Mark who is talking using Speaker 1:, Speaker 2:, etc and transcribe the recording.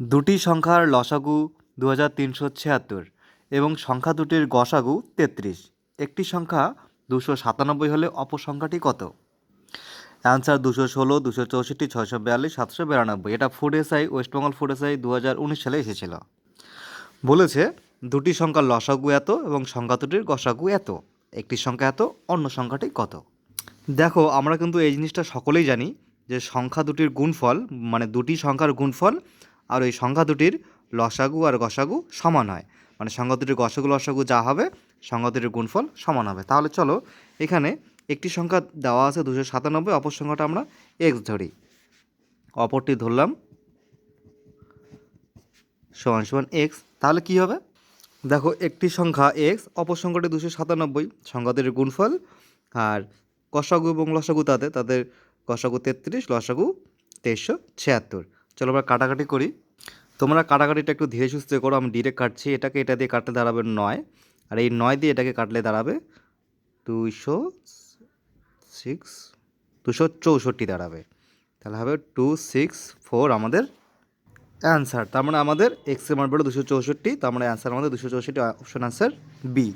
Speaker 1: দুটি সংখ্যার লসাগু দু তিনশো ছিয়াত্তর এবং সংখ্যা দুটির গসাগু তেত্রিশ। একটি সংখ্যা দুশো সাতানব্বই হলে অপর সংখ্যাটি কত? অ্যান্সার দুশো ষোলো, দুশো চৌষট্টি, ছয়শো বিয়াল্লিশ, সাতশো বিরানব্বই। এটা food SI West Bengal food SI দু হাজার উনিশ সালে এসেছিল। বলেছে, দুটি সংখ্যার লসাগু এত এবং সংখ্যা দুটির গসাগু এত। একটি সংখ্যা এত, অন্য সংখ্যাটি কত? দেখো, আমরা কিন্তু এই জিনিসটা সকলেই জানি যে সংখ্যা দুটির গুণফল মানে দুটি সংখ্যার গুণফল আর ওই সংখ্যা দুটির লসাগু আর গসাগু সমান হয়। মানে সংখ্যা দুটির গসাগু, লসাগু যা হবে, সংখ্যা দুটির গুণফল সমান হবে। তাহলে চলো, এখানে একটি সংখ্যা দেওয়া আছে দুশো সাতানব্বই, অপর সংখ্যাটা আমরা এক্স ধরি। অপরটি ধরলাম সমান সমান এক্স তাহলে কী হবে? দেখো, একটি সংখ্যা এক্স অপর সংখ্যাটি দুশো সাতানব্বই সংখ্যাদের গুণফল আর কষাগু এবং লসাগু তাতে তাদের কষাগু তেত্রিশ, লসাগু তেইশশো ছিয়াত্তর। চলো আমরা কাটাকাটি করি। তোমরা কাটাকাটিটা একটু ধীরে সুস্থে করো, আমি ডিরেক্ট কাটছি। এটাকে, এটা দিয়ে কাটলে দাঁড়াবে নয়। আর এই নয় দিয়ে এটাকে কাটলে দাঁড়াবে দুইশো সিক্স দুশো চৌষট্টি দাঁড়াবে। তাহলে হবে টু সিক্স ফোর আমাদের অ্যান্সার। তার মানে আমাদের এক্সের মান দুশো চৌষট্টি, তার মানে অ্যান্সার আমাদের দুশো চৌষট্টি, অপশন অ্যান্সার বি।